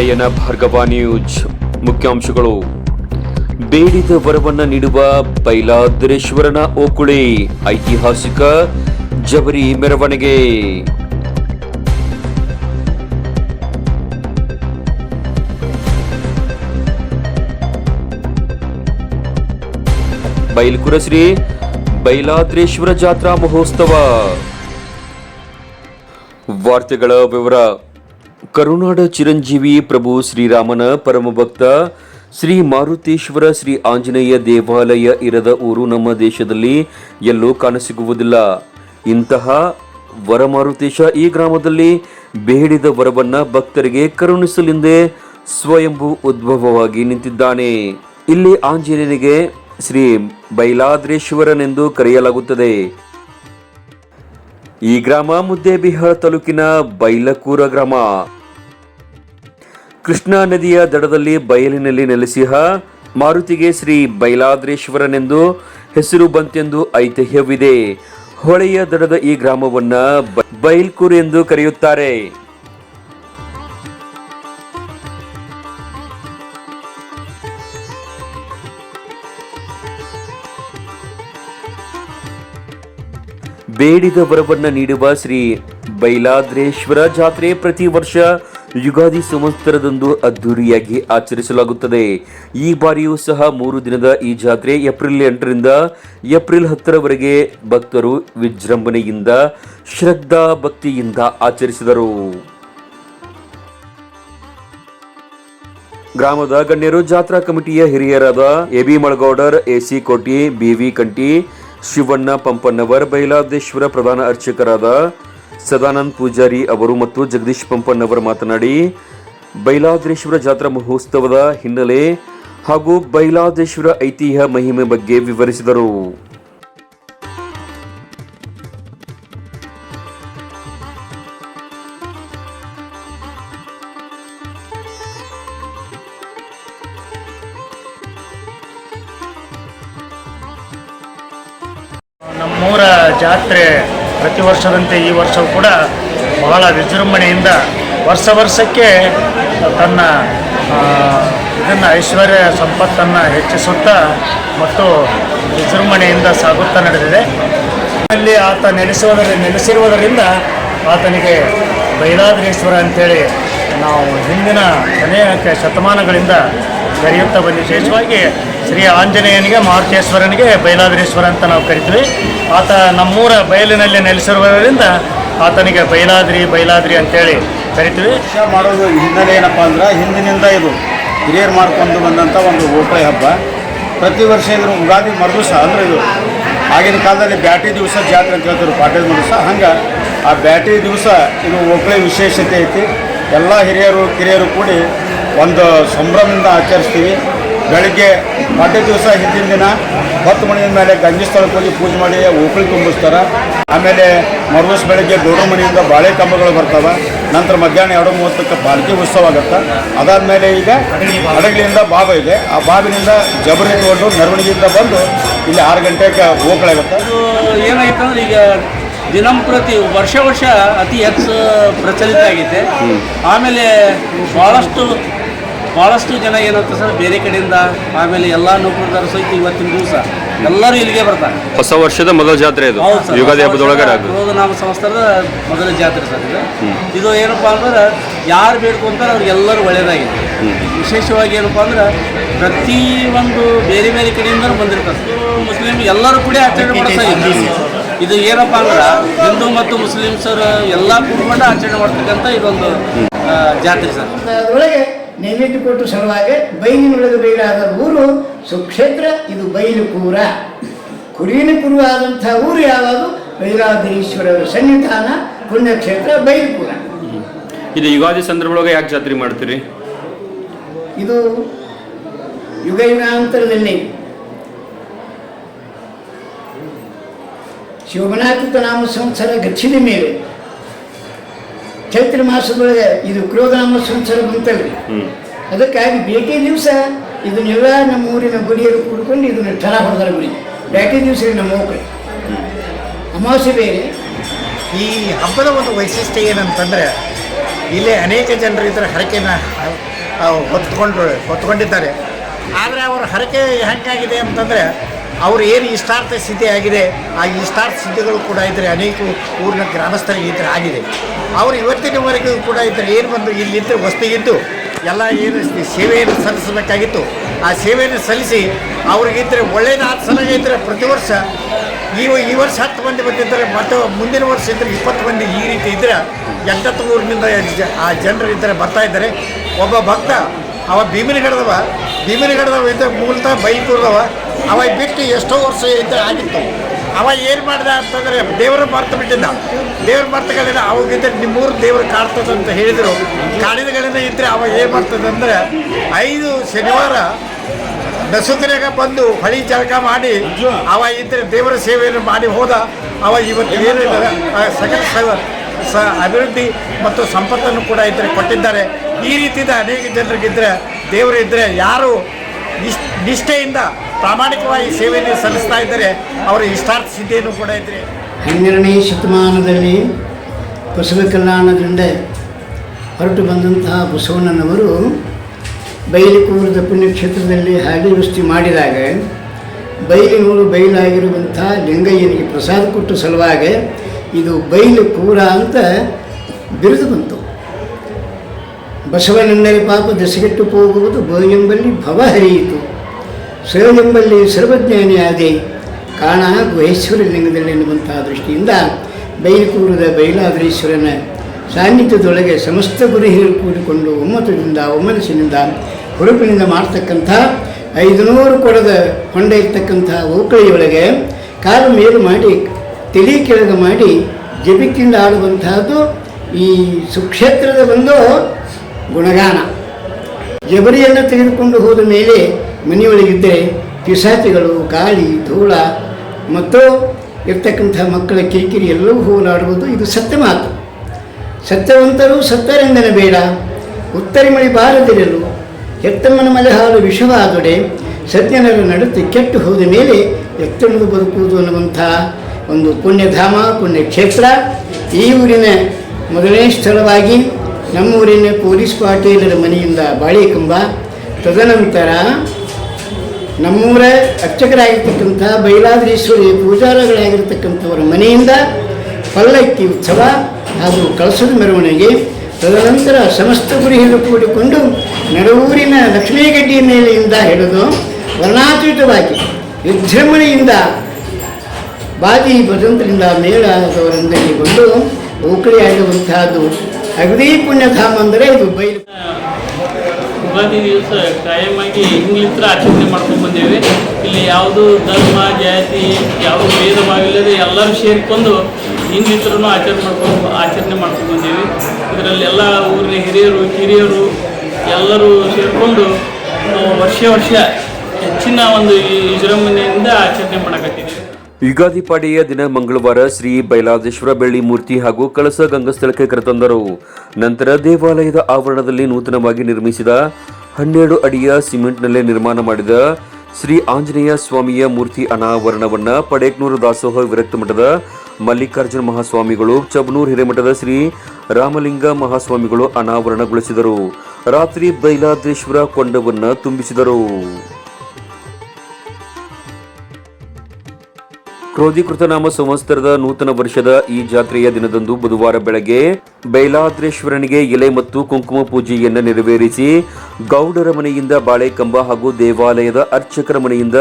ಲಯನ Bhargava news ಮುಖ್ಯಾಂಶಗಳು. ಬೇಡಿದ ವರವನ್ನ ನೀಡುವ ಬೈಲಾದ್ರೇಶ್ವರನ ಓಕುಳಿ, ಐತಿಹಾಸಿಕ ಜಬರಿ ಮೆರವಣಿಗೆ. ಬೈಲ್ಕುರಶ್ರೀ ಬೈಲಾದ್ರೇಶ್ವರ ಜಾತ್ರಾ ಮಹೋತ್ಸವ. ವಾರ್ತೆಗಳ ವಿವರ. ಕರುನಾಡ ಚಿರಂಜೀವಿ ಪ್ರಭು ಶ್ರೀರಾಮನ ಪರಮಭಕ್ತ ಶ್ರೀ ಮಾರುತೇಶ್ವರ ಶ್ರೀ ಆಂಜನೇಯ ದೇವಾಲಯ ಇರದ ಊರು ನಮ್ಮ ದೇಶದಲ್ಲಿ ಎಲ್ಲೂ ಕಾಣಸಿಗುವುದಿಲ್ಲ. ಇಂತಹ ವರಮಾರುತೇಶ ಈ ಗ್ರಾಮದಲ್ಲಿ ಬೇಡಿದ ವರವನ್ನ ಭಕ್ತರಿಗೆ ಕರುಣಿಸಲೆಂದೇ ಸ್ವಯಂಭು ಉದ್ಭವವಾಗಿ ನಿಂತಿದ್ದಾನೆ. ಇಲ್ಲಿ ಆಂಜನೇಯನಿಗೆ ಶ್ರೀ ಬೈಲಾದ್ರೇಶ್ವರನೆಂದು ಕರೆಯಲಾಗುತ್ತದೆ. ಈ ಗ್ರಾಮ ಮುದ್ದೇಬಿಹಾಳ ತಾಲೂಕಿನ ಬೈಲಕೂರ ಗ್ರಾಮ. ಕೃಷ್ಣಾ ನದಿಯ ದಡದಲ್ಲಿ ಬಯಲಿನಲ್ಲಿ ನೆಲೆಸಿಹ ಮಾರುತಿಗೆ ಶ್ರೀ ಬೈಲಾದ್ರೇಶ್ವರನೆಂದು ಹೆಸರು ಬಂತೆಂದು ಐತಿಹ್ಯವಿದೆ. ಹೊಳೆಯ ದಡದ ಈ ಗ್ರಾಮವನ್ನ ಬೈಲ್ಕೂರ್ ಎಂದು ಕರೆಯುತ್ತಾರೆ. ಬೇಡಿದ ವರವನ್ನ ನೀಡುವ ಶ್ರೀ ಬೈಲಾದ್ರೇಶ್ವರ ಜಾತ್ರೆ ಪ್ರತಿ ವರ್ಷ ಯುಗಾದಿ ಸಂವತ್ಸರದಂದು ಅದ್ದೂರಿಯಾಗಿ ಆಚರಿಸಲಾಗುತ್ತದೆ. ಈ ಬಾರಿಯೂ ಸಹ ಮೂರು ದಿನದ ಈ ಜಾತ್ರೆ ಏಪ್ರಿಲ್ ಎಂಟರಿಂದ ಏಪ್ರಿಲ್ ಹತ್ತರವರೆಗೆ ಭಕ್ತರು ವಿಜೃಂಭಣೆಯಿಂದ, ಶ್ರದ್ಧಾ ಭಕ್ತಿಯಿಂದ ಆಚರಿಸಿದರು. ಗ್ರಾಮದ ಗಣ್ಯರು ಜಾತ್ರಾ ಕಮಿಟಿಯ ಹಿರಿಯರಾದ AB Malagoudar AC Koti BV Kanti Shivanna Pampannavar Bailadeshwara ಪ್ರಧಾನ ಅರ್ಚಕರಾದ ಸದಾನಂದ್ ಪೂಜಾರಿ ಅವರು ಮತ್ತು ಜಗದೀಶ್ ಪಂಪಣ್ಣವರ್ ಮಾತನಾಡಿ, ಬೈಲಾದೇಶ್ವರ ಜಾತ್ರಾ ಮಹೋತ್ಸವದ ಹಿನ್ನೆಲೆ ಹಾಗೂ ಬೈಲಾದೇಶ್ವರ ಐತಿಹ್ಯ ಮಹಿಮೆ ಬಗ್ಗೆ ವಿವರಿಸಿದರು. ಜಾತ್ರೆ ಪ್ರತಿ ವರ್ಷದಂತೆ ಈ ವರ್ಷವೂ ಕೂಡ ಬಹಳ ವಿಜೃಂಭಣೆಯಿಂದ ವರ್ಷ ವರ್ಷಕ್ಕೆ ತನ್ನ ಇದನ್ನು ಐಶ್ವರ್ಯ ಸಂಪತ್ತನ್ನು ಹೆಚ್ಚಿಸುತ್ತಾ ಮತ್ತು ವಿಜೃಂಭಣೆಯಿಂದ ಸಾಗುತ್ತಾ ನಡೆದಿದೆ. ಅಲ್ಲಿ ಆತ ನೆಲೆಸುವುದರ, ನೆಲೆಸಿರುವುದರಿಂದ ಆತನಿಗೆ ಬೈಲಾದ್ರೇಶ್ವರ ಅಂತೇಳಿ ನಾವು ಹಿಂದಿನ ಅನೇಕ ಶತಮಾನಗಳಿಂದ ಕರೆಯುತ್ತಾ ವಿಶೇಷವಾಗಿ ಶ್ರೀ ಆಂಜನೇಯನಿಗೆ, ಮಾರುತೇಶ್ವರನಿಗೆ, ಬೈಲಾದ್ರೇಶ್ವರ ಅಂತ ನಾವು ಕರಿತೀವಿ. ಆತ ನಮ್ಮೂರ ಬಯಲಿನಲ್ಲಿ ನೆಲೆಸಿರುವುದರಿಂದ ಆತನಿಗೆ ಬೈಲಾದ್ರಿ ಬೈಲಾದ್ರಿ ಅಂತೇಳಿ ಕರಿತೀವಿ. ಮಾಡೋದು ಹಿನ್ನೆಲೆ ಏನಪ್ಪ ಅಂದ್ರೆ ಹಿಂದಿನಿಂದ ಇದು ಹಿರಿಯರು ಮಾಡ್ಕೊಂಡು ಬಂದಂಥ ಒಂದು ಓಕಳಿ ಹಬ್ಬ. ಪ್ರತಿ ವರ್ಷ ಇದ್ರ ಉಗಾದಿ ಮರುದಿವಸ ಅಂದ್ರೆ ಇದು ಆಗಿನ ಕಾಲದಲ್ಲಿ ಬ್ಯಾಟಿ ದಿವಸ ಜಾತ್ರೆ ಅಂತ ಹೇಳ್ತಾರೆ ಪಾಟ್ಯದ ದಿವಸ ಹಂಗೆ ಆ ಬ್ಯಾಟಿ ದಿವಸ ಇದು ಒಬ್ಬಳೆ ವಿಶೇಷತೆ ಐತಿ. ಎಲ್ಲ ಹಿರಿಯರು, ಕಿರಿಯರು ಕೂಡಿ ಒಂದು ಸಂಭ್ರಮದಿಂದ ಆಚರಿಸ್ತೀವಿ. ಬೆಳಗ್ಗೆ ಪಾಟ್ಯ ದಿವಸ ಹಿಂದಿನ ದಿನ ಹತ್ತು ಮಣಿಯ ಮೇಲೆ ಗಂಜಿ ಸ್ಥಳಕ್ಕೆ ಹೋಗಿ ಪೂಜೆ ಮಾಡಿ ಓಕಳಿ ತುಂಬಿಸ್ತಾರೆ. ಆಮೇಲೆ ಮರುದಿವಸ ಬೆಳಗ್ಗೆ ಗೌಡ ಮನೆಯಿಂದ ಬಾಳೆ ಕಂಬಗಳು ಬರ್ತಾವೆ. ನಂತರ ಮಧ್ಯಾಹ್ನ ಎರಡು ಮೂವತ್ತಕ್ಕೆ ಪಾಲ್ಕಿ ಉತ್ಸವ ಆಗುತ್ತೆ. ಅದಾದಮೇಲೆ ಈಗ ಹಡಗಲಿಯಿಂದ ಬಾಬ ಇದೆ. ಆ ಬಾಬಿನಿಂದ ಜಬರಿ ತಗೊಂಡು ಮೆರವಣಿಗೆಯಿಂದ ಬಂದು ಇಲ್ಲಿ ಆರು ಗಂಟೆಗೆ ಇದು ಏನಾಯ್ತಂದ್ರೆ ಈಗ ದಿನಂಪ್ರತಿ ವರ್ಷ ವರ್ಷ ಅತಿ ಹೆಚ್ಚು ಪ್ರಚಲಿತ ಆಗೈತೆ. ಆಮೇಲೆ ಭಾಳಷ್ಟು ಭಾಳಷ್ಟು ಜನ ಏನಂತ ಸರ್ ಬೇರೆ ಕಡೆಯಿಂದ ಆಮೇಲೆ ಎಲ್ಲ ನೌಕರದಾರ ಸಹಿತ ಇವತ್ತಿನ ದಿವಸ ಎಲ್ಲರೂ ಇಲ್ಲಿಗೆ ಬರ್ತಾರೆ. ಹೊಸ ವರ್ಷದ ಮೊದಲ ಜಾತ್ರೆ ಇದು ಯುಗಾದಿ ಹಬ್ಬದೊಳಗಡೆ ಆಗೋದು. ಸಂಸ್ಥಾನದ ಸಂವತ್ಸರದ ಮೊದಲ ಜಾತ್ರೆ ಸರ್ ಇದು. ಇದು ಏನಪ್ಪ ಅಂದ್ರೆ ಯಾರು ಬೇಡ್ಕೊಂತಾರೆ ಅವ್ರಿಗೆಲ್ಲರೂ ಒಳ್ಳೆಯದಾಗಿದೆ ವಿಶೇಷವಾಗಿ ಏನಪ್ಪ ಅಂದ್ರೆ ಪ್ರತಿ ಒಂದು ಬೇರೆ ಬೇರೆ ಕಡೆಯಿಂದ ಬಂದಿರ್ತಾರೆ. ಮುಸ್ಲಿಮ್ ಮುಸ್ಲಿಂ ಎಲ್ಲರೂ ಕೂಡ ಆಚರಣೆ ಮಾಡ್ತಾ ಇದ್ದಾರೆ. ಇದು ಏನಪ್ಪ ಅಂದ್ರೆ ಹಿಂದೂ ಮತ್ತು ಮುಸ್ಲಿಮ್ಸರು ಎಲ್ಲ ಕೂಡ್ಕೊಂಡು ಆಚರಣೆ ಮಾಡ್ತಕ್ಕಂಥ ಇದೊಂದು ಜಾತ್ರೆ ಸರ್. ನೈವೇದ್ಯ ಕೊಟ್ಟು ಸಲುವಾಗಿ ಬೈಲಿನೊಳಗೆ ಬೈಲಾದ ಊರು ಸುಕ್ಷೇತ್ರ ಇದು ಬೈಲು ಕೂರ. ಕುರಿನ ಕುರುವಾದಂಥ ಊರು ಯಾವುದು? ಬೈಲಾದೇಶ್ವರರ ಸನ್ನಿಧಾನ ಪುಣ್ಯಕ್ಷೇತ್ರ ಬೈಲುಪುರ ಇದು ಯುಗಾದಿ ಸಂದರ್ಭದೊಳಗೆ ಯಾಕೆ ಜಾತ್ರೆ ಮಾಡ್ತೀರಿ? ಇದು ಯುಗ ಯುಗಾಂತರದಲ್ಲಿ ಶಿವಮನಾಕೃತ ನಾಮ ಸಂಸಾರ ಗಚ್ಚಿದ ಮೇಲೆ ಚೈತ್ರ ಮಾಸದೊಳಗೆ ಇದು ಕ್ರೋಧನಾಮ ಸಂಸಾರ ಬಂತಲ್ರಿ. ಅದಕ್ಕಾಗಿ ಬೇಟೆ ದಿವಸ ಇದನ್ನೆಲ್ಲ ನಮ್ಮ ಊರಿನ ಗುಡಿಯರು ಕೂಡ್ಕೊಂಡು ಇದನ್ನ ಠರ ಹೊಡೆದಾರ ಗುಡಿ. ಬೇಟೆ ದಿವಸ ನಮ್ಮ ಹೋಗ್ರಿ ಅಮಾವಾಸ್ಯೆ ಬೇರೆ. ಈ ಹಬ್ಬದ ಒಂದು ವೈಶಿಷ್ಟ್ಯ ಏನಂತಂದರೆ ಇಲ್ಲಿ ಅನೇಕ ಜನರು ಇದರ ಹರಕೆನ ಹೊತ್ಕೊಂಡು ಹೊತ್ಕೊಂಡಿದ್ದಾರೆ. ಆದರೆ ಅವರ ಹರಕೆ ಹೆಂಗಾಗಿದೆ ಅಂತಂದರೆ ಅವರು ಏನು ಇಷ್ಟಾರ್ಥ ಸಿದ್ಧಿ ಆಗಿದೆ, ಆ ಇಷ್ಟಾರ್ಥ ಸಿದ್ಧಿಗಳು ಕೂಡ ಇದ್ದರೆ ಅನೇಕ ಊರಿನ ಗ್ರಾಮಸ್ಥರಿಗೆ ಈ ಆಗಿದೆ. ಅವರು ಇವತ್ತಿನವರೆಗೂ ಕೂಡ ಇದ್ದರೆ ಏನು ಬಂದು ಇಲ್ಲಿದ್ದರೆ ವಸ್ತಿಗಿದ್ದು, ಎಲ್ಲ ಏನು ಸೇವೆಯನ್ನು ಸಲ್ಲಿಸಬೇಕಾಗಿತ್ತು. ಆ ಸೇವೆಯನ್ನು ಸಲ್ಲಿಸಿ ಅವ್ರಿಗಿದ್ದರೆ ಒಳ್ಳೆಯದಾದ ಸಲಹೆ ಇದ್ದರೆ ಪ್ರತಿ ವರ್ಷ ಈ ಈ ವರ್ಷ ಹತ್ತು ಮಂದಿ ಬಂದಿದ್ದರೆ, ಮತ್ತು ಮುಂದಿನ ವರ್ಷ ಇದ್ದರೆ ಇಪ್ಪತ್ತು ಮಂದಿ ಈ ರೀತಿ ಇದ್ದರೆ ಎಂಟತ್ತು ಊರಿನಿಂದ ಆ ಜನರು ಇದ್ದರೆ ಬರ್ತಾ ಇದ್ದಾರೆ. ಒಬ್ಬ ಭಕ್ತ, ಅವ ಭೀಮಿನಗಡದವ ಭೀಮಿನಗಡದವ ಇದ್ದರೆ ಮೂಲತಃ ಬೈಲ್ಕೂರ್ದವ ಅವ ಬಿಟ್ಟು ಎಷ್ಟೋ ವರ್ಷ ಇದ್ದ ಆಗಿತ್ತು. ಅವ ಏನು ಮಾಡ್ದ ಅಂತಂದರೆ ದೇವರ ಮರ್ತು ಬಿಟ್ಟಿದ್ದ. ದೇವ್ರ ಮರ್ತಗಳಿಂದ ಅವಾಗಿದ್ದರೆ ನಿಮ್ಮೂರು ದೇವರು ಕಾಡ್ತದೆ ಅಂತ ಹೇಳಿದರು. ಕಾಡಿದಗಳಿಂದ ಇದ್ದರೆ ಅವ ಏನು ಮಾಡ್ತದೆ ಐದು ಶನಿವಾರ ನಸುಕರೆಗ ಬಂದು ಹಳಿ ಜಳಕ ಮಾಡಿ ಅವ ಇದ್ದರೆ ದೇವರ ಸೇವೆಯನ್ನು ಮಾಡಿ ಹೋದ. ಅವ ಇವತ್ತು ಏನು ಸಕಲ ಸ- ಅಭಿವೃದ್ಧಿ ಮತ್ತು ಸಂಪತ್ತನ್ನು ಕೂಡ ಇದ್ದರೆ ಕೊಟ್ಟಿದ್ದಾರೆ. ಈ ರೀತಿಯಿಂದ ಅನೇಕ ಜನರಿಗಿದ್ದರೆ ದೇವರು ಇದ್ದರೆ ಯಾರು ನಿಷ್, ನಿಷ್ಠೆಯಿಂದ ಪ್ರಾಮಾಣಿಕವಾಗಿ ಸೇವೆಯನ್ನು ಸಲ್ಲಿಸ್ತಾ ಇದ್ದರೆ ಅವರ ಇಷ್ಟಾರ್ಥ ಸಿದ್ಧಿಯನ್ನು ಕೂಡ ಇದ್ದರೆ ಹನ್ನೆರಡನೇ ಶತಮಾನದಲ್ಲಿ ಬಸವ ಕಲ್ಯಾಣದಿಂದ ಹೊರಟು ಬಂದಂತಹ ಬಸವಣ್ಣನವರು ಬೈಲಿಕೂರದ ಪುಣ್ಯಕ್ಷೇತ್ರದಲ್ಲಿ ಹಾಡಿ ವೃಷ್ಟಿ ಮಾಡಿದಾಗ ಬಯಲಿನೂರು ಬೈಲಾಗಿರುವಂಥ ಲಿಂಗಯ್ಯನಿಗೆ ಪ್ರಸಾದ ಕೊಟ್ಟ ಸಲುವಾಗಿ ಇದು ಬಯಲು ಕೂರ ಅಂತ ಬಿರುದು ಬಂತು. ಬಸವನೆಂದರೆ ಪಾಪ ದಸಗೆಟ್ಟು ಹೋಗುವುದು ಬ ಭವ ಹರಿಯಿತು. ಸ ಸರ್ವಜ್ಞಾನಿಯಾಗಿ ಕಾರಣ ಗುಹೇಶ್ವರ ಲಿಂಗದಲ್ಲಿ ಎನ್ನುವಂತಹ ದೃಷ್ಟಿಯಿಂದ ಬೈಲಕೂರದ ಬೈಲಾದ್ರೀಶ್ವರನ ಸಾನ್ನಿಧ್ಯದೊಳಗೆ ಸಮಸ್ತ ಗುರು ಹಿರಿಯರು ಕೂಡಿಕೊಂಡು ಒಮ್ಮತದಿಂದ ಒಮ್ಮನಸ್ಸಿನಿಂದ ಹುರುಪಿನಿಂದ ಮಾಡ್ತಕ್ಕಂಥ ಐದುನೂರು ಕೊಡದ ಹೊಂಡ ಇರ್ತಕ್ಕಂಥ ಓಕಳಿಯೊಳಗೆ ಕಾಲು ಮೇಲು ಮಾಡಿ ತಿಳಿ ಕೆಳಗೆ ಮಾಡಿ ಜಬಿಕ್ಕಿಂದ ಆಡುವಂತಹದ್ದು ಈ ಸುಕ್ಷೇತ್ರದ ಒಂದು ಗುಣಗಾನ. ಜಬರಿಯನ್ನು ತೆಗೆದುಕೊಂಡು ಹೋದ ಮೇಲೆ ಮನೆಯೊಳಗಿದ್ದರೆ ಪಿಸಾಚಿಗಳು ಗಾಳಿ, ಧೂಳ, ಮತ್ತು ಇರ್ತಕ್ಕಂಥ ಮಕ್ಕಳ ಕಿರಿಕಿರಿ ಎಲ್ಲವೂ ಹೋಲಾಡುವುದು ಇದು ಸತ್ಯ ಮಾತು. ಸತ್ಯವಂತರು ಸತ್ತರೆಂದನ ಬೇಡ ಉತ್ತರಿಮಳಿ ಬಾರದಿರಲು, ಎತ್ತಮ್ಮನ ಮಲೆ ಹಾಲು ವಿಷವಾದೊಡೆ ಸಜ್ಜನರ ನಡತೆ ಕೆಟ್ಟು ಹೋದ ಮೇಲೆ ಎತ್ತಣದು ಬದುಕುವುದು ಅನ್ನುವಂಥ ಒಂದು ಪುಣ್ಯಧಾಮ, ಪುಣ್ಯಕ್ಷೇತ್ರ. ಈ ಊರಿನ ಮೊದಲನೇ ಸ್ಥಳವಾಗಿ ನಮ್ಮೂರಿನ ಪೊಲೀಸ್ ಪಾಟೀಲರ ಮನೆಯಿಂದ ಬಾಳೆಕಂಬ. ತದನಂತರ ನಮ್ಮೂರ ಅರ್ಚಕರಾಗಿರ್ತಕ್ಕಂಥ ಬೈಲಾದ್ರೀಶ್ವರಿ ಪೂಜಾರಗಳಾಗಿರ್ತಕ್ಕಂಥವರ ಮನೆಯಿಂದ ಪಲ್ಲಕ್ಕಿ ಉತ್ಸವ ಹಾಗೂ ಕಳಸದ ಮೆರವಣಿಗೆ, ತದನಂತರ ಸಮಸ್ತ ಗುರಿಯನ್ನು ಕೂಡಿಕೊಂಡು ನಡವೂರಿನ ಲಕ್ಷ್ಮೀಗಡ್ಡಿ ಮೇಲೆಯಿಂದ ಹಿಡಿದು ವರ್ಣಾತೀತವಾಗಿ ವಿಜೃಂಭಣೆಯಿಂದ ಬಾದಿ ಭಜಂತರಿಂದ ಓಕಳಿ ಓಕಳಿಯಾಗುವಂತಹದ್ದು ಅಗದಿ ಪುಣ್ಯಧಾಮ ಅಂದರೆ ಇದು ಬೈಲು ಯುಗಾದಿ ದಿವಸ ಕಾಯಮಾಗಿ ಹಿಂಗ್ಲಿತ್ರ ಆಚರಣೆ ಮಾಡ್ಕೊಂಡು ಬಂದೇವೆ. ಇಲ್ಲಿ ಯಾವುದು ಧರ್ಮ, ಜಾತಿ, ಯಾವುದು ಭೇದ ಭಾವಿಲ್ಲದೆ ಎಲ್ಲರೂ ಸೇರಿಕೊಂಡು ಹಿಂಗ್ಲಿತ್ರನೂ ಆಚರಣೆ ಮಾಡ್ಕೊಂಡು ಆಚರಣೆ ಮಾಡ್ಕೊಂಡು ಬಂದೇವೆ. ಇದರಲ್ಲಿ ಎಲ್ಲ ಊರಿನ ಹಿರಿಯರು, ಕಿರಿಯರು ಎಲ್ಲರೂ ಸೇರಿಕೊಂಡು ವರ್ಷ ವರ್ಷ ಹೆಚ್ಚಿನ ಒಂದು ಈ ವಿಜೃಂಭಣೆಯಿಂದ ಆಚರಣೆ ಮಾಡಕತ್ತಿದ್ದೀವಿ. ಯುಗಾದಿ ಪಾಡಿಯ ದಿನ ಮಂಗಳವಾರ ಶ್ರೀ ಬೈಲಾದೇಶ್ವರ ಬೆಳ್ಳಿ ಮೂರ್ತಿ ಹಾಗೂ ಕಳಸ ಗಂಗಸ್ಥಳಕ್ಕೆ ಕರೆತಂದರು. ನಂತರ ದೇವಾಲಯದ ಆವರಣದಲ್ಲಿ ನೂತನವಾಗಿ ನಿರ್ಮಿಸಿದ ಹನ್ನೆರಡು ಅಡಿಯ ಸಿಮೆಂಟ್ನಲ್ಲೇ ನಿರ್ಮಾಣ ಮಾಡಿದ ಶ್ರೀ ಆಂಜನೇಯ ಸ್ವಾಮಿಯ ಮೂರ್ತಿ ಅನಾವರಣವನ್ನು ಪಡೇಕ್ನೂರು ದಾಸೋಹ ವಿರಕ್ತ ಮಠದ ಮಲ್ಲಿಕಾರ್ಜುನ ಮಹಾಸ್ವಾಮಿಗಳು, ಚಬನೂರು ಹಿರೇಮಠದ ಶ್ರೀ ರಾಮಲಿಂಗ ಮಹಾಸ್ವಾಮಿಗಳು ಅನಾವರಣಗೊಳಿಸಿದರು. ರಾತ್ರಿ ಬೈಲಾದೇಶ್ವರ ಕೊಂಡವನ್ನು ತುಂಬಿಸಿದರು. ಕ್ರೋಧೀಕೃತ ನಾಮ ಸಂವತ್ಸರದ ನೂತನ ವರ್ಷದ ಈ ಜಾತ್ರೆಯ ದಿನದಂದು ಬುಧವಾರ ಬೆಳಗ್ಗೆ ಬೈಲಾದ್ರೇಶ್ವರನಿಗೆ ಎಲೆ ಮತ್ತು ಕುಂಕುಮ ಪೂಜೆಯನ್ನು ನೆರವೇರಿಸಿ ಗೌಡರ ಮನೆಯಿಂದ ಬಾಳೆಕಂಬ ಹಾಗೂ ದೇವಾಲಯದ ಅರ್ಚಕರ ಮನೆಯಿಂದ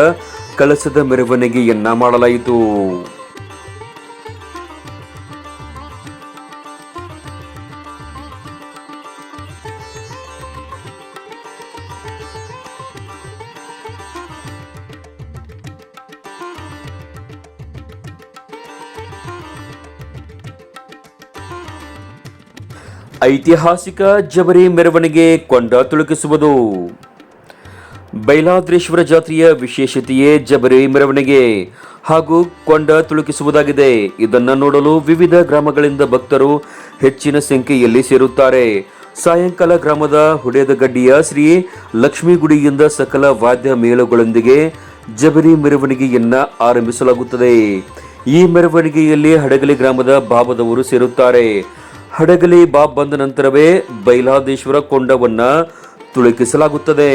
ಕಲಸದ ಮೆರವಣಿಗೆಯನ್ನ ಮಾಡಲಾಯಿತು. ಐತಿಹಾಸಿಕ ಜಬರಿ ಮೆರವಣಿಗೆ ಕೊಂಡ ತುಳುಕಿಸುವುದು. ಬೈಲಾದ್ರೇಶ್ವರ ಜಾತ್ರೆಯ ವಿಶೇಷತೆಯೇ ಜಬರಿ ಮೆರವಣಿಗೆ ಹಾಗೂ ಕೊಂಡ ತುಳುಕಿಸುವುದಾಗಿದೆ. ಇದನ್ನು ನೋಡಲು ವಿವಿಧ ಗ್ರಾಮಗಳಿಂದ ಭಕ್ತರು ಹೆಚ್ಚಿನ ಸಂಖ್ಯೆಯಲ್ಲಿ ಸೇರುತ್ತಾರೆ. ಸಾಯಂಕಾಲ ಗ್ರಾಮದ ಹುಡೇದಗಡ್ಡಿಯ ಶ್ರೀ ಲಕ್ಷ್ಮೀಗುಡಿಯಿಂದ ಸಕಲ ವಾದ್ಯ ಮೇಳಗಳೊಂದಿಗೆ ಜಬರಿ ಮೆರವಣಿಗೆಯನ್ನ ಆರಂಭಿಸಲಾಗುತ್ತದೆ. ಈ ಮೆರವಣಿಗೆಯಲ್ಲಿ ಹಡಗಲಿ ಗ್ರಾಮದ ಬಾಬದವರು ಸೇರುತ್ತಾರೆ. ಹಡಗಲಿ ಬಾಬ್ ಬಂದ ನಂತರವೇ ಬೈಲಾದೇಶ್ವರ ಕೊಂಡವನ್ನ ತುಳುಕಿಸಲಾಗುತ್ತದೆ.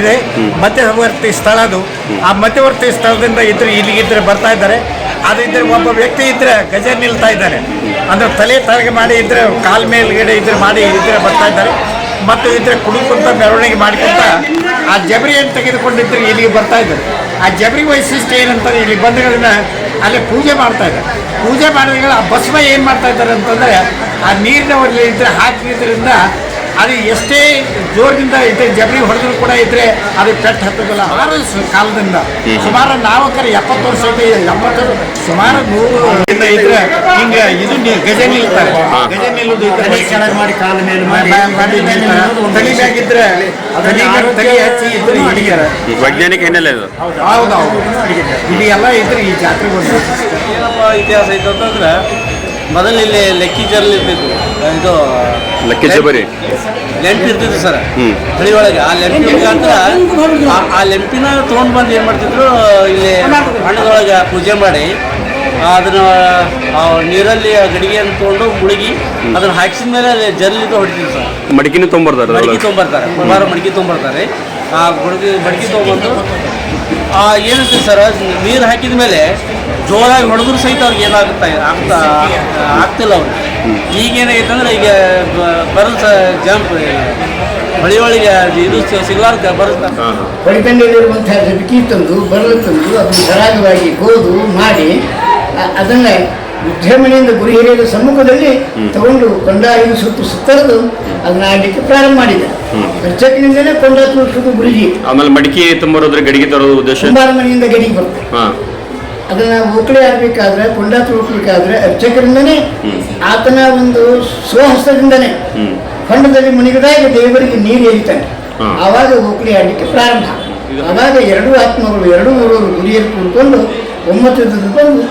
ಇದೆ. ಮಧ್ಯವರ್ತಿ ಸ್ಥಳ ಅದು. ಆ ಮಧ್ಯವರ್ತಿ ಸ್ಥಳದಿಂದ ಇದ್ರೆ ಇಲ್ಲಿಗಿದ್ರೆ ಬರ್ತಾ ಇದ್ದಾರೆ. ಅದು ಇದ್ರೆ ಒಬ್ಬ ವ್ಯಕ್ತಿ ಇದ್ರೆ ಗಜ ನಿಲ್ತಾ ಇದ್ದಾರೆ. ಅಂದ್ರೆ ತಲೆ ತಲೆಗೆ ಮಾಡಿ ಇದ್ರೆ, ಕಾಲ್ ಮೇಲ್ಗಡೆ ಇದ್ರೆ ಮಾಡಿ ಇದ್ರೆ ಬರ್ತಾ ಇದ್ದಾರೆ. ಮತ್ತು ಇದ್ರೆ ಕುಣಿಕೊಂತ ಮೆರವಣಿಗೆ ಮಾಡ್ಕೊಂತ ಆ ಜಬರಿಯನ್ನು ತೆಗೆದುಕೊಂಡಿದ್ರೆ ಇಲ್ಲಿಗೆ ಬರ್ತಾ ಇದ್ದಾರೆ. ಆ ಜಬರಿ ವೈಶಿಷ್ಟ್ಯ ಏನಂತಾರೆ ಇಲ್ಲಿ ಬಂದಗಳನ್ನ ಅಲ್ಲಿ ಪೂಜೆ ಮಾಡ್ತಾ ಇದ್ದಾರೆ. ಪೂಜೆ ಮಾಡಿದಾಗ ಆ ಬಸ್ಮ ಏನು ಮಾಡ್ತಾ ಇದ್ದಾರೆ ಅಂತಂದರೆ ಆ ನೀರಿನ ಒಲ್ಲಿ ಇದ್ರೆ ಹಾಕಿದ್ರಿಂದ ಅದು ಎಷ್ಟೇ ಜೋರದಿಂದ ಇದ್ರೆ ಜಬರಿ ಹೊಡೆದ್ರು ಕೂಡ ಇದ್ರೆ ಅದು ಪೆಟ್ಟು ಹತ್ತೋದಿಲ್ಲ. ಆರು ಕಾಲದಿಂದ. ಸುಮಾರು ನಾಲ್ಕರ ಎಪ್ಪತ್ತು ವರ್ಷ ಇದೆ. ಎಂಬತ್ತು ಸುಮಾರು ನೂರು ಇಂದ ಇದ್ರೆ ಹಿಂಗ ಇದು ಗಜ ನಿಲ್ತಾರೆ. ಗಜ ನಿಲ್ಲುದು ಮಾಡಿ ಕಾಲ ಮೇಲೆ ಮಾಡಿ ನಿಲ್ತಾರೆ. ತಲೆ ಹಚ್ಚಿ ಇದ್ರೆ ಹಿಡಿತಾರೆ ವೈಜ್ಞಾನಿಕ ಹಿನ್ನೆಲೆ ಇದು ಹೌದು ಹೌದು. ಇದು ಎಲ್ಲ ಇದ್ರೆ ಈ ಜಾತ್ರೆ ಬಂದು ಏನಪ್ಪ ಇತಿಹಾಸ ಐತೆ ಅಂತಂದ್ರೆ ಮೊದಲು ಇಲ್ಲಿ ಲೆಕ್ಕಿ ಇರ್ತಿದ್ವು. ಇದು ಲಕ್ಕಿ ಜಬರಿ ಲೆಂಪ್ ಇರ್ತಿದ್ರು ಸರ್. ಹಳಿ ಒಳಗೆ. ಆ ಲೆಂಪ್ ಮುಖಾಂತರ ಆ- ಆ ಲೆಂಪಿನ ತೊಗೊಂಡು ಬಂದು ಏನು ಮಾಡ್ತಿದ್ರು ಇಲ್ಲಿ ಹಣ್ಣದೊಳಗೆ ಪೂಜೆ ಮಾಡಿ ಅದನ್ನ ಆ ನೀರಲ್ಲಿ ಆ ಗಡಿಗೆಯನ್ನು ತೊಗೊಂಡು ಮುಳುಗಿ ಅದನ್ನ ಹಾಕಿಸಿದ ಮೇಲೆ ಅಲ್ಲಿ ಜರ್ಲಿದ್ದು ಹೊಡಿತೀವಿ ಸರ್. ಮಡಿಕಿನೂ ತೊಗೊಂಬರ್ತಾರೆ ಮಡಿಕೆ ತೊಗೊಂಬರ್ತಾರೆ. ಕುಮಾರ ಮಡಿಕೆ ತೊಗೊಂಬರ್ತಾರೆ. ಆ ಗುಡುಗಿ ಮಡಿಕೆ ತೊಗೊಂಬಂದು ಆ ಏನಂತೀವಿ ಸರ್ ನೀರು ಹಾಕಿದ ಮೇಲೆ ಜೋರಾಗಿ ಹೊಡೆದ್ರು ಸಹಿತ ಅವ್ರಿಗೆ ಏನಾಗುತ್ತಾ ಆಗ್ತಾ ಆಗ್ತಿಲ್ಲ ಅವ್ರಿಗೆ ಈಗ ಏನಾಗೈತೆ ಅಂದ್ರೆ ಈಗ ಬರಲ್ ಜಂಪ್ ಹೊಳಿ ಒಳಗೆ ಇದು ಸಿಗಲಾರ್ದ ಬರುತ್ತೆ ಹೊಳಿದಂಡೆಯಲ್ಲಿರುವಂತಹ ಜಟಕಿ ತಂದು ಬರಲು ತಂದು ಅದನ್ನು ಸರಾಗವಾಗಿ ಗೋದು ಮಾಡಿ ಅದನ್ನ ವಿಜೃಂಭಣೆಯಿಂದ ಗುರಿ ಹಿರಿಯರ ಸಮ್ಮುಖದಲ್ಲಿ ತಗೊಂಡು ಕೊಂಡ ಐದು ಸುತ್ತು ಸುತ್ತರದು ಅದನ್ನ ಆಡಲಿಕ್ಕೆ ಪ್ರಾರಂಭ ಮಾಡಿದ. ಅರ್ಚಕನಿಂದಲೇ ಕೊಂಡ ತುಳಿಸೋದು ಗುರುಜಿ. ಆಮೇಲೆ ಮಡಿಕೆ ತುಂಬರೋದ್ರೆ ಗಡಿಗೆ ತರೋದು ಉದ್ದೇಶ? ಕುಂಬಾರ ಮನೆಯಿಂದ ಗಡಿಗೆ ಬರ್ತದೆ. ಹಾ. ಅದನ್ನ ಓಕಳಿ ಆಗ್ಬೇಕಾದ್ರೆ ಕೊಂಡ ತುಳುಕ್ಬೇಕಾದ್ರೆ ಅರ್ಚಕರಿಂದನೇ ಆತನ ಒಂದು ಸ್ವಹಸ್ತದಿಂದನೇ ಹ್ಮ್. ಹೊಂಡದಲ್ಲಿ ಮುನಿಗದಾಗ ದೇವರಿಗೆ ನೀರು ಎರಿತಾನೆ. ಆವಾಗ ಓಕಳಿ ಆಡ್ಲಿಕ್ಕೆ ಪ್ರಾರಂಭ. ಆವಾಗ ಎರಡು ಆತ್ಮಗಳು ಎರಡು ಮೂರು ಗುರಿಯಲ್ಲಿ ಕೂತ್ಕೊಂಡು ಒಂಬತ್ತು ಉಕ್ಳಿ ಬಂದು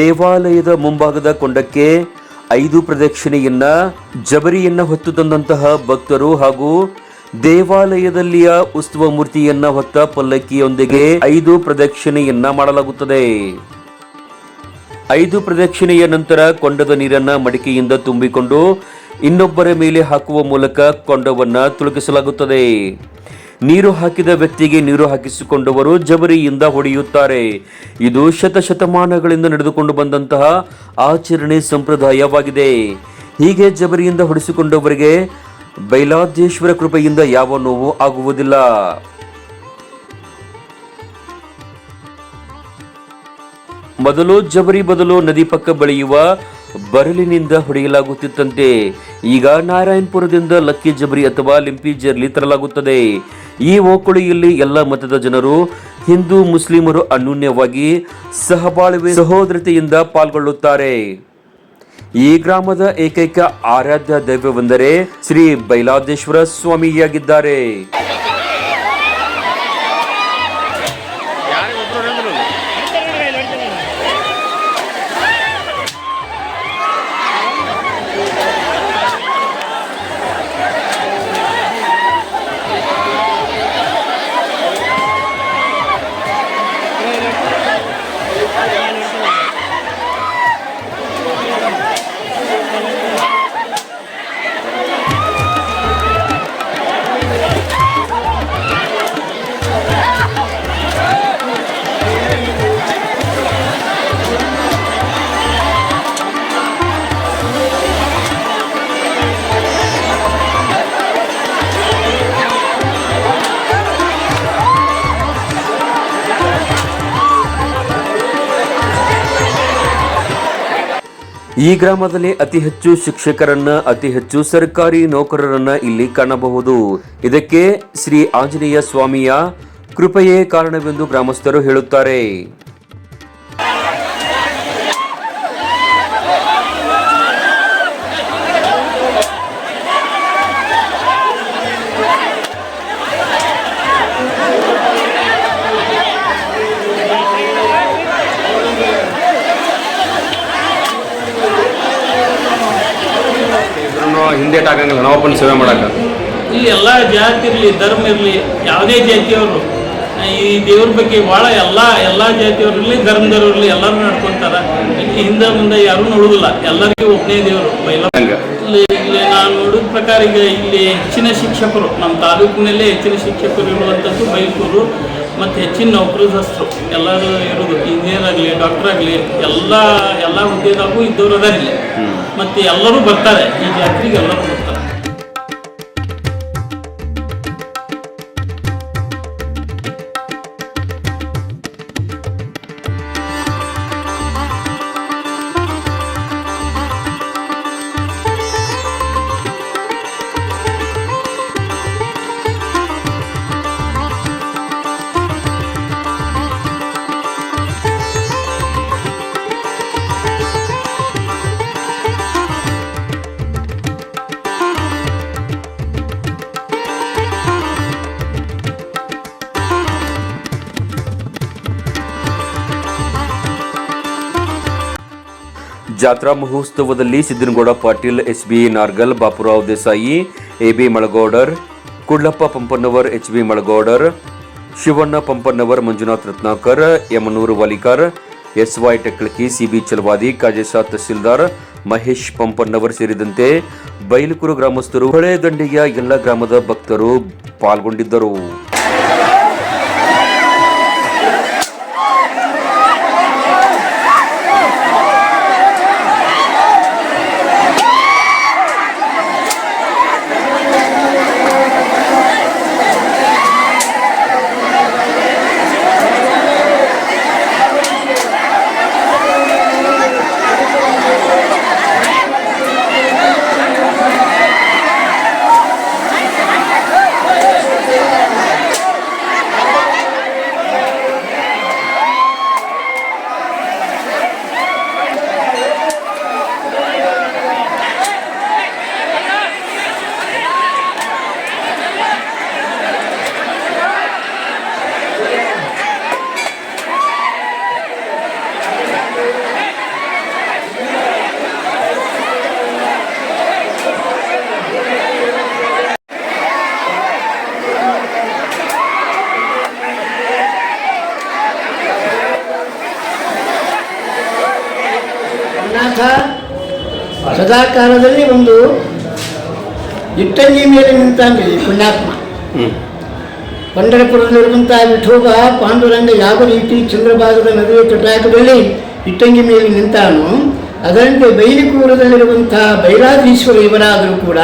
ದೇವಾಲಯದ ಮುಂಭಾಗದ ಕೊಂಡಕ್ಕೆ ಐದು ಪ್ರದಕ್ಷಿಣೆಯನ್ನ, ಜಬರಿಯನ್ನ ಹೊತ್ತು ತಂದಂತಹ ಭಕ್ತರು ಹಾಗೂ ದೇವಾಲಯದಲ್ಲಿಯ ಉತ್ಸವ ಮೂರ್ತಿಯನ್ನ ಹೊತ್ತ ಪಲ್ಲಕ್ಕಿಯೊಂದಿಗೆ ಐದು ಪ್ರದಕ್ಷಿಣೆಯನ್ನ ಮಾಡಲಾಗುತ್ತದೆ. ಐದು ಪ್ರದಕ್ಷಿಣೆಯ ನಂತರ ಕೊಂಡದ ನೀರನ್ನ ಮಡಿಕೆಯಿಂದ ತುಂಬಿಕೊಂಡು ಇನ್ನೊಬ್ಬರ ಮೇಲೆ ಹಾಕುವ ಮೂಲಕ ಕೊಂಡವನ್ನ ತುಳುಕಿಸಲಾಗುತ್ತದೆ. ನೀರು ಹಾಕಿದ ವ್ಯಕ್ತಿಗೆ ನೀರು ಹಾಕಿಸಿಕೊಂಡವರು ಜಬರಿಯಿಂದ ಹೊಡೆಯುತ್ತಾರೆ. ಇದು ಶತಶತಮಾನಗಳಿಂದ ನಡೆದುಕೊಂಡು ಬಂದಂತಹ ಆಚರಣೆ ಸಂಪ್ರದಾಯವಾಗಿದೆ. ಹೀಗೆ ಜಬರಿಯಿಂದ ಹೊಡೆಸಿಕೊಂಡವರಿಗೆ ಬೈಲಾದೇಶ್ವರ ಕೃಪೆಯಿಂದ ಯಾವ ನೋವು ಆಗುವುದಿಲ್ಲ. ಮೊದಲು ಜಬರಿ ಬದಲು ನದಿ ಪಕ್ಕ ಬೆಳೆಯುವ ಬರಲಿನಿಂದ ಹೊಡೆಯಲಾಗುತ್ತಿತ್ತಂತೆ. ಈಗ ನಾರಾಯಣಪುರದಿಂದ ಲಕ್ಕಿ ಜಬರಿ ಅಥವಾ ಲಿಂಪಿ ಜರ್ಲಿ ತರಲಾಗುತ್ತದೆ. ಈ ಓಕುಳಿಯಲ್ಲಿ ಎಲ್ಲ ಮತದ ಜನರು ಹಿಂದೂ ಮುಸ್ಲಿಮರು ಅನ್ಯೂನ್ಯವಾಗಿ ಸಹಬಾಳ್ವೆ ಸಹೋದರತೆಯಿಂದ ಪಾಲ್ಗೊಳ್ಳುತ್ತಾರೆ. ಈ ಗ್ರಾಮದ ಏಕೈಕ ಆರಾಧ್ಯ ದೈವವೆಂದರೆ ಶ್ರೀ ಬೈಲಾದೇಶ್ವರ ಸ್ವಾಮಿಯಾಗಿದ್ದಾರೆ ಈ ಗ್ರಾಮದಲ್ಲಿ ಅತಿ ಹೆಚ್ಚು ಶಿಕ್ಷಕರನ್ನ, ಅತಿ ಹೆಚ್ಚು ಸರ್ಕಾರಿ ನೌಕರರನ್ನ ಇಲ್ಲಿ ಕಾಣಬಹುದು. ಇದಕ್ಕೆ ಶ್ರೀ ಆಂಜನೇಯ ಸ್ವಾಮಿಯ ಕೃಪೆಯೇ ಕಾರಣವೆಂದು ಗ್ರಾಮಸ್ಥರು ಹೇಳುತ್ತಾರೆ. ಹಿಂದೆ ಆಗಂಗಿಲ್ಲ ನಾವಪ್ಪನ ಸೇವೆ ಮಾಡಕ್ಕೆ. ಇಲ್ಲಿ ಎಲ್ಲ ಜಾತಿ ಇರಲಿ ಧರ್ಮ ಇರಲಿ ಯಾವುದೇ ಜಾತಿಯವರು ಈ ದೇವ್ರ ಬಗ್ಗೆ ಭಾಳ ಎಲ್ಲ ಎಲ್ಲ ಜಾತಿಯವರು ಇರಲಿ ಧರ್ಮದವ್ರು ಇರಲಿ ಎಲ್ಲರೂ ನಡ್ಕೊತಾರ. ಇಲ್ಲಿ ಹಿಂದೆ ಮುಂದೆ ಯಾರೂ ನೋಡುದಿಲ್ಲ. ಎಲ್ಲರಿಗೂ ಒಬ್ಬನೇ ದೇವರು ಇಲ್ಲಿ ಇಲ್ಲಿ ನಾನು ನೋಡಿದ ಪ್ರಕಾರ ಈಗ ಇಲ್ಲಿ ಹೆಚ್ಚಿನ ಶಿಕ್ಷಕರು ನಮ್ಮ ತಾಲೂಕಿನಲ್ಲೇ ಹೆಚ್ಚಿನ ಶಿಕ್ಷಕರು ಇರುವಂಥದ್ದು ಬೈಲೂರು ಮತ್ತು ಹೆಚ್ಚಿನ ನೌಕರದಸ್ಥರು ಎಲ್ಲರೂ ಇರೋದು ಇಂಜಿನಿಯರ್ ಆಗಲಿ ಡಾಕ್ಟರ್ ಆಗಲಿ ಎಲ್ಲ ಎಲ್ಲ ಹುದ್ದೆದಾಗೂ ಇದ್ದವರು ಅದಾರ ಇಲ್ಲಿ ಮತ್ತು ಎಲ್ಲರೂ ಬರ್ತಾರೆ. ಈ ಜಾತ್ರೆಗೆ ಎಲ್ಲರೂ ಜಾತ್ರಾ ಮಹೋತ್ಸವದಲ್ಲಿ Siddanagouda Patil S B Nargal, Bapurao Desai A B Malagoudar, Kudlappa Pampannavar H B Malagoudar, Shivanna Pampannavar, Manjunath Ratnakar, Yamanur Valikar S Y Teklaki CB Chalavadi Kajesa tahsildar, Mahesh Pampannavar ಸೇರಿದಂತೆ ಬೈಲಕೂರು ಗ್ರಾಮಸ್ಥರು ಹೊಳೆ ದಂಡೆಯ ಎಲ್ಲ ಗ್ರಾಮದ ಭಕ್ತರು ಪಾಲ್ಗೊಂಡಿದ್ದರು. ನಾಥ ಸದಾಕಾಲದಲ್ಲಿ ಒಂದು ಇಟ್ಟಂಗಿ ಮೇಲೆ ನಿಂತಾನೆ ಪುಣ್ಯಾತ್ಮ. ಪಂಡರಪುರದಲ್ಲಿರುವಂತಹ ವಿಠೋಬ ಪಾಂಡುರಂಗ ಯಾವ ರೀತಿ ಚಂದ್ರಭಾಗದ ನದಿಯ ತಟಾಕದಲ್ಲಿ ಇಟ್ಟಂಗಿ ಮೇಲೆ ನಿಂತಾನೋ ಅದರಂತೆ ಬೈಲಿಕೂರದಲ್ಲಿರುವಂತಹ ಬೈರಾಧೀಶ್ವರ ಇವರಾದರೂ ಕೂಡ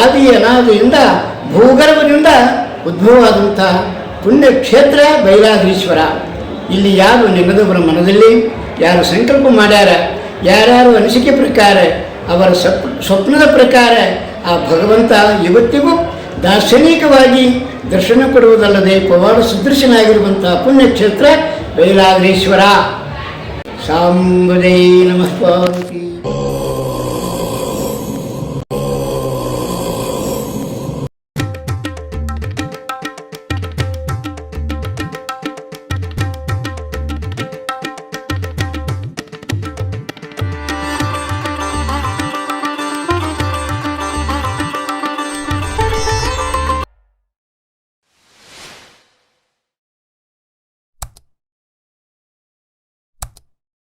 ಆದಿ ಅನಾದಿಯಿಂದ ಭೂಗರ್ಭದಿಂದ ಉದ್ಭವವಾದಂತಹ ಪುಣ್ಯಕ್ಷೇತ್ರ ಬೈರಾಧೀಶ್ವರ. ಇಲ್ಲಿ ಯಾರು ನೆನೆದವರ ಮನದಲ್ಲಿ ಯಾರು ಸಂಕಲ್ಪ ಮಾಡ್ಯಾರ? ಯಾರ್ಯಾರು ಅನಿಸಿಕೆ ಪ್ರಕಾರ, ಅವರ ಸಪ್, ಸ್ವಪ್ನದ ಪ್ರಕಾರ ಆ ಭಗವಂತ ಇವತ್ತಿಗೂ ದಾರ್ಶನಿಕವಾಗಿ ದರ್ಶನ ಕೊಡುವುದಲ್ಲದೆ ಪವಾಡ ಸದೃಶನಾಗಿರುವಂತಹ ಪುಣ್ಯಕ್ಷೇತ್ರ ಬೈಲಾಗ್ರೇಶ್ವರ ಸಾಂಬುದೇ ನಮಃ ಪಾರ್ವತಿ.